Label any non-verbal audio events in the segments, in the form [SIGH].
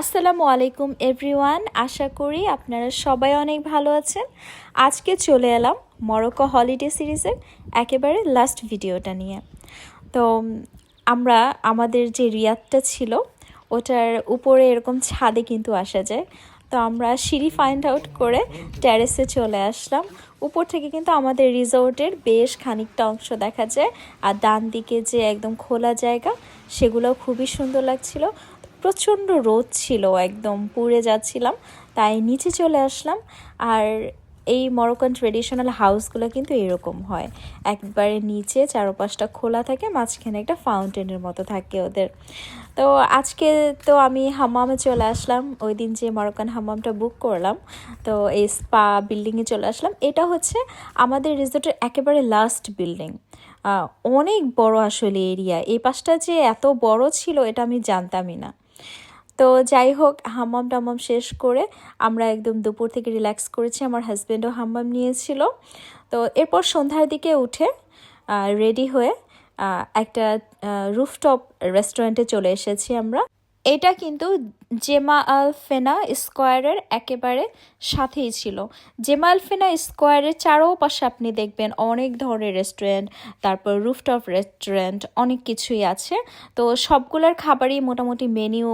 আসসালামু আলাইকুম এভরিওয়ান, আশা করি আপনারা সবাই অনেক ভালো আছেন। আজকে চলে এলাম মরক্কো হলিডে সিরিজের একেবারে লাস্ট ভিডিওটা নিয়ে। তো, আমরা, আমাদের যে রিয়াদটা ছিল, ওটার উপরে এরকম ছাদে কিন্তু আসা যায়। তো আমরা সিঁড়ি ফাইন্ড আউট করে ট্যারেসে চলে আসলাম। উপর থেকে কিন্তু আমাদের রিসোর্টের বেশ খানিকটা অংশ দেখা যায়। আর ডান দিকে যে একদম খোলা জায়গা, সেগুলো খুবই সুন্দর লাগছিল। প্রচণ্ড রোদ ছিল, একদম পুড়ে যাচ্ছিলাম, তাই নিচে চলে আসলাম। আর এই মরক্কান ট্রেডিশনাল হাউসগুলো কিন্তু এরকম হয়। একবারে নিচে চারপাশটা খোলা থাকে, মাঝখানে একটা ফাউন্টেনের মতো থাকে ওদের। তো আজকে তো আমি হাম্মামে চলে আসলাম, ওই দিন যে মরক্কান হাম্মামটা বুক করলাম, তো এই স্পা বিল্ডিংয়ে চলে আসলাম। এটা হচ্ছে আমাদের রিসোর্টের একেবারে লাস্ট বিল্ডিং অনেক বড় আসলে এরিয়া এই পাশটা যে এত বড় ছিল, এটা আমি জানতামই না। তো যাই হোক, হাম্মাম টাম্মাম শেষ করে আমরা একদম দুপুর থেকে রিল্যাক্স করেছি, আমার হাজব্যান্ডও হাম্মাম নিয়েছিল। তো এরপর সন্ধ্যার দিকে উঠে রেডি হয়ে একটা রুফটপ রেস্টুরেন্টে চলে এসেছি আমরা। এটা কিন্তু জেমা আল ফেনা স্কোয়ারের একেবারে সাথেই ছিল। জেমা আল ফেনা স্কোয়ারের চারোপাশে আপনি দেখবেন অনেক ধরনের রেস্টুরেন্ট তারপর রুফটপ রেস্টুরেন্ট অনেক কিছুই আছে। তো সবগুলোর খাবারই মোটামুটি মেনিউ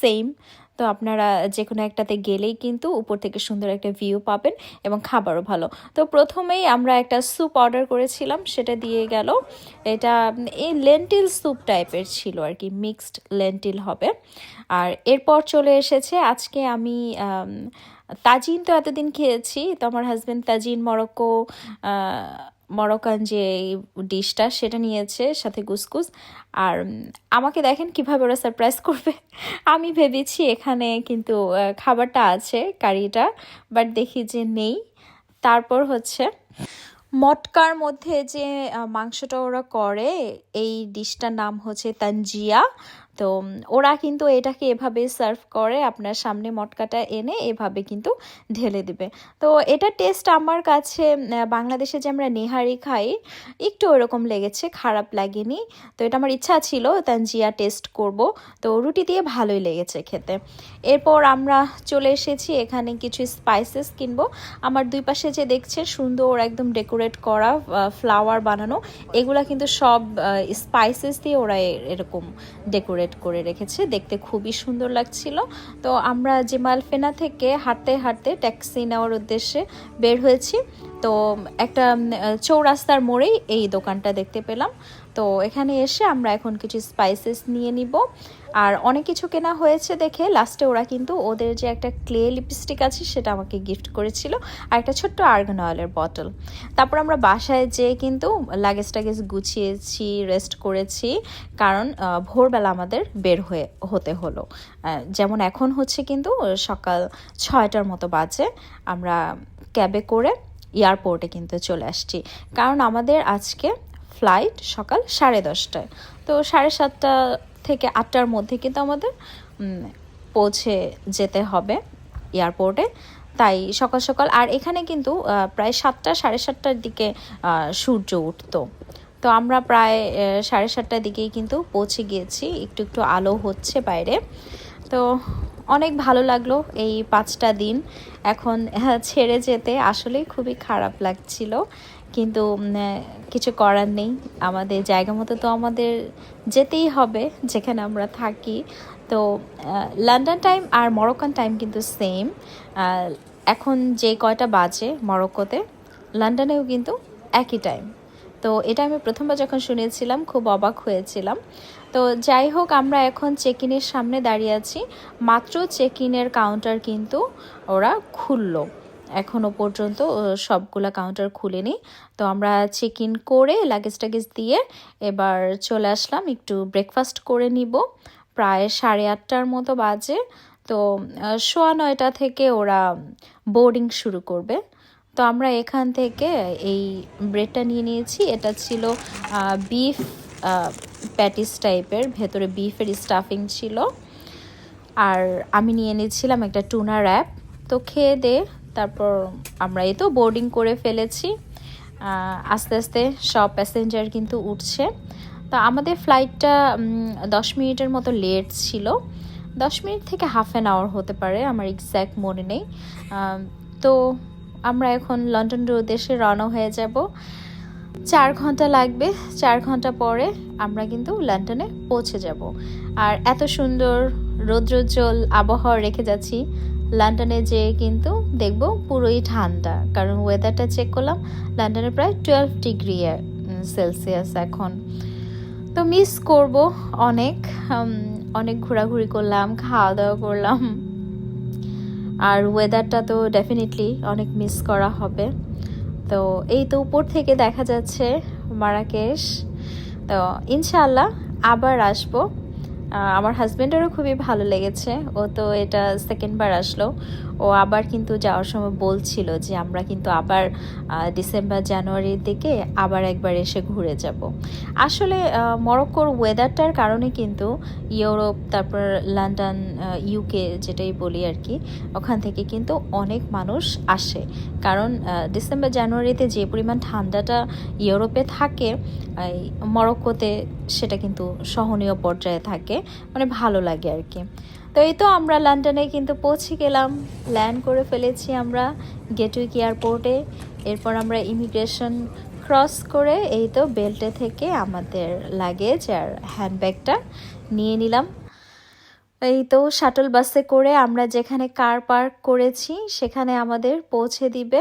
সেম তো আপনারা যে কোনো একটাতে গেলেই কিন্তু উপর থেকে সুন্দর একটা ভিউ পাবেন এবং খাবারও ভালো। তো প্রথমেই আমরা একটা স্যুপ অর্ডার করেছিলাম, সেটা দিয়ে গেল। এটা, এই লেন্টিল স্যুপ টাইপের ছিল আর কি মিক্সড লেন্টিল হবে। আর এরপর চলে এসেছে, আজকে আমি তাজিন তো এতদিন খেয়েছি, তো আমার husband tagine, Morocco ah, Moroccan যে ডিশটা সেটা নিয়েছে সাথে গুসগুস। আর আমাকে দেখেন কীভাবে ওরা সারপ্রাইজ করবে। [LAUGHS] আমি ভেবেছি এখানে কিন্তু খাবারটা আছে কারিটা বাট দেখি যে নেই। তারপর হচ্ছে মটকার মধ্যে যে মাংসটা ওরা করে এই ডিশটার নাম হচ্ছে তানজিয়া। তো ওরা কিন্তু এটাকে এভাবে সার্ভ করে আপনার সামনে মটকাটা এনে এভাবে কিন্তু ঢেলে দিবে। তো এটা টেস্ট আমার কাছে বাংলাদেশে যে আমরা নেহারি খাই, একটু ওরকম লেগেছে, খারাপ লাগেনি। তো এটা আমার ইচ্ছা ছিল তানজিয়া টেস্ট করব। তো রুটি দিয়ে ভালোই লেগেছে খেতে। এরপর আমরা চলে এসেছি, এখানে কিছু স্পাইসেস কিনবো। আমার দুই পাশে যে দেখছে, সুন্দর একদম ডেকোরেট করা ফ্লাওয়ার বানানো। এগুলা কিন্তু সব স্পাইসেস দিয়ে ওরা এরকম ডেকোরেট করে রেখেছে। দেখতে খুবই সুন্দর লাগছিল। তো আমরা যে মালফেনা থেকে হাঁটতে হাঁটতে ট্যাক্সি নেওয়ার উদ্দেশ্যে বের হয়েছি। তো একটা চৌরাস্তার মোড়েই এই দোকানটা দেখতে পেলাম। তো এখানে এসে আমরা এখন কিছু স্পাইসেস নিয়ে নিব। আর অনেক কিছু কেনা হয়েছে দেখে লাস্টে ওরা কিন্তু ওদের যে একটা ক্লে লিপস্টিক আছে সেটা আমাকে গিফট করেছিল আর একটা ছোট্ট আর্গন অয়েলের বটল তারপর আমরা বাসায় যেয়ে কিন্তু লাগেজ টাগেজ গুছিয়েছি রেস্ট করেছি, কারণ ভোরবেলা আমাদের বের হয়ে, হতে হলো। যেমন এখন হচ্ছে কিন্তু সকাল ছয়টার মতো বাজে। আমরা ক্যাবে করে এয়ারপোর্টে কিন্তু চলে আসছি। কারণ আমাদের আজকে ফ্লাইট সকাল সাড়ে দশটায়। তো সাড়ে সাতটা থেকে আটটার মধ্যে কিন্তু আমাদের পৌঁছে যেতে হবে এয়ারপোর্টে। তাই সকাল সকাল আর এখানে কিন্তু প্রায় সাতটা সাড়ে সাতটার দিকে সূর্য উঠতো। তো আমরা প্রায় সাড়ে সাতটার দিকেই কিন্তু পৌঁছে গিয়েছি। একটু একটু আলো হচ্ছে বাইরে। তো অনেক ভালো লাগল এই পাঁচটা দিন। এখন হ্যাঁ, ছেড়ে যেতে আসলেই খুবই খারাপ লাগছিল। কিন্তু কিছু করার নেই। আমাদের জায়গা মতো তো আমাদের যেতেই হবে, যেখানে আমরা থাকি। তো লন্ডন টাইম আর মরক্কান টাইম কিন্তু সেম এখন যে কয়টা বাজে মরক্কোতে লন্ডনেও কিন্তু একই টাইম তো, এটা আমি প্রথমবার যখন শুনেছিলাম, খুব অবাক হয়েছিলাম। তো, যাই হোক, আমরা এখন চেক ইনের সামনে দাঁড়িয়ে আছি। মাত্র চেক ইনের কাউন্টার কিন্তু ওরা খুললো। এখনও পর্যন্ত সবগুলা কাউন্টার খুলেনি। তো আমরা চেক ইন করে লাগেজ টাগেজ দিয়ে এবার চলে আসলাম, একটু ব্রেকফাস্ট করে নিব। প্রায় সাড়ে আটটার মতো বাজে। তো সোয়া নয়টা থেকে ওরা বোর্ডিং শুরু করবে। তো আমরা এখান থেকে এই ব্রেডটা নিয়ে নিয়েছি। এটা ছিল বিফ প্যাটিস টাইপের ভেতরে বিফের স্টাফিং ছিল। আর আমি নিয়ে নিয়েছিলাম একটা টুনা র্যাপ তো খেয়ে দে তারপর আমরা এই তো বোর্ডিং করে ফেলেছি। আস্তে আস্তে সব প্যাসেঞ্জার কিন্তু উঠছে। তো আমাদের ফ্লাইটটা দশ মিনিটের মতো লেট ছিল। দশ মিনিট থেকে হাফ অ্যান আওয়ার হতে পারে, আমার এক্স্যাক্ট মনে নেই। তো আমরা এখন লন্ডনের উদ্দেশ্যে রওনা হয়ে যাব। চার ঘণ্টা লাগবে, চার ঘণ্টা পরে আমরা কিন্তু লন্ডনে পৌঁছে যাব। আর এত সুন্দর রৌদ্রোজ্জ্বল আবহাওয়া রেখে যাচ্ছি লন্ডনে যেয়ে কিন্তু দেখব পুরোই ঠান্ডা। কারণ ওয়েদারটা চেক করলাম, লন্ডনে প্রায় টুয়েলভ ডিগ্রি সেলসিয়াস এখন। তো মিস করব অনেক অনেক ঘোরাঘুরি করলাম খাওয়া দাওয়া করলাম। আর ওয়েদারটা তো ডেফিনেটলি অনেক মিস করা হবে। তো এই তো উপর থেকে দেখা যাচ্ছে মারাকেশ। তো ইনশাআল্লাহ আবার আসব। আমার হাজব্যান্ডেরও খুবই ভালো লেগেছে। ও তো এটা সেকেন্ডবার আসলো। ও আবার কিন্তু যাওয়ার সময় বলছিল যে, আমরা কিন্তু আবার ডিসেম্বর জানুয়ারির দিকে আবার একবার এসে ঘুরে যাব। আসলে মরক্কোর ওয়েদারটার কারণে কিন্তু ইউরোপ, তারপর লন্ডন ইউকে যেটাই বলি আর কি, ওখান থেকে কিন্তু অনেক মানুষ আসে। কারণ ডিসেম্বর জানুয়ারিতে যে পরিমাণ ঠান্ডাটা ইউরোপে থাকে মরক্কোতে সেটা কিন্তু সহনীয় পর্যায়ে থাকে। মানে ভালো লাগে আর কি। তো এই তো আমরা লন্ডনে কিন্তু পৌঁছে গেলাম। ল্যান্ড করে ফেলেছি আমরা গেটউইক এয়ারপোর্টে এরপর আমরা ইমিগ্রেশন ক্রস করে এই তো বেল্টে থেকে আমাদের লাগেজ আর হ্যান্ডব্যাগটা নিয়ে নিলাম। এই তো শাটল বাসে করে আমরা যেখানে কার পার্ক করেছি, সেখানে আমাদের পৌঁছে দিবে।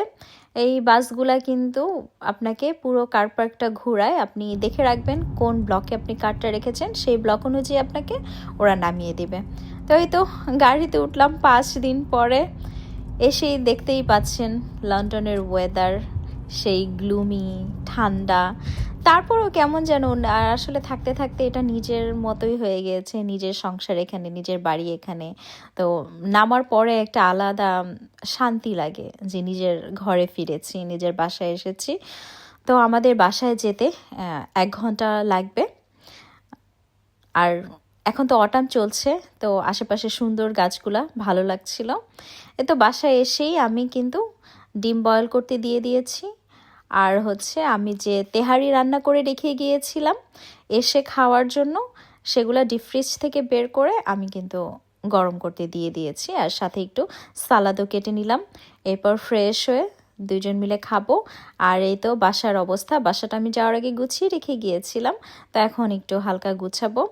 এই বাসগুলা কিন্তু আপনাকে পুরো কার পার্কটা ঘোরায়। আপনি দেখে রাখবেন কোন ব্লকে আপনি কারটা রেখেছেন, সেই ব্লক অনুযায়ী আপনাকে ওরা নামিয়ে দিবে। তো এই তো গাড়িতে উঠলাম পাঁচ দিন পরে। এসেই দেখতেই পাচ্ছেন লন্ডনের ওয়েদার সেই গ্লুমি ঠান্ডা, তারপরও কেমন যেন আর আসলে থাকতে থাকতে এটা নিজের মতোই হয়ে গিয়েছে, নিজের সংসার এখানে, নিজের বাড়ি এখানে। তো নামার পরে একটা আলাদা শান্তি লাগে যে নিজের ঘরে ফিরেছি, নিজের বাসায় এসেছি। তো আমাদের বাসায় যেতে এক ঘণ্টা লাগবে। আর এখন তো অটাম চলছে, তো আশেপাশে সুন্দর গাছগুলা ভালো লাগছিল। এ তো বাসায় এসেই আমি কিন্তু ডিম বয়েল করতে দিয়ে দিয়েছি। আর হচ্ছে আমি যে তেহারি রান্না করে রেখে গিয়েছিলাম, এসে খাওয়ার জন্য সেগুলো ডিপ ফ্রিজ থেকে বের করে আমি কিন্তু গরম করতে দিয়ে দিয়েছি। আর সাথে একটু সালাদও কেটে নিলাম। এরপর ফ্রেশ হয়ে দুজন মিলে খাব। আর এই তো বাসার অবস্থা। বাসাটা আমি যাওয়ার আগে গুছিয়ে রেখে গিয়েছিলাম। তো এখন একটু হালকা গুছাবো।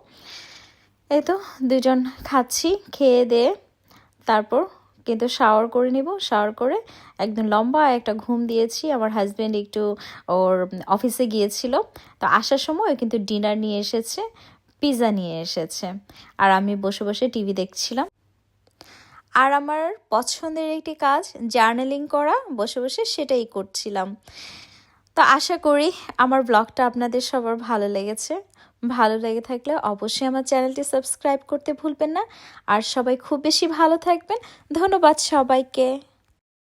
এই তো দুজন খাচ্ছি, খেয়ে দিয়ে তারপর কিন্তু শাওয়ার করে নিব। শাওয়ার করে একদম লম্বা একটা ঘুম দিয়েছি। আমার হাজব্যান্ড একটু ওর অফিসে গিয়েছিল। তো আসার সময় কিন্তু ডিনার নিয়ে এসেছে পিৎজা নিয়ে এসেছে। আর আমি বসে বসে টিভি দেখছিলাম। আর আমার পছন্দের একটি কাজ জার্নালিং করা, বসে বসে সেটাই করছিলাম। তো আশা করি আমার ব্লগটা আপনাদের সবার ভালো লেগেছে। ভালো লেগে থাকলে অবশ্যই আমার চ্যানেলটি সাবস্ক্রাইব করতে ভুলবেন না। আর সবাই খুব বেশি ভালো থাকবেন। ধন্যবাদ সবাইকে।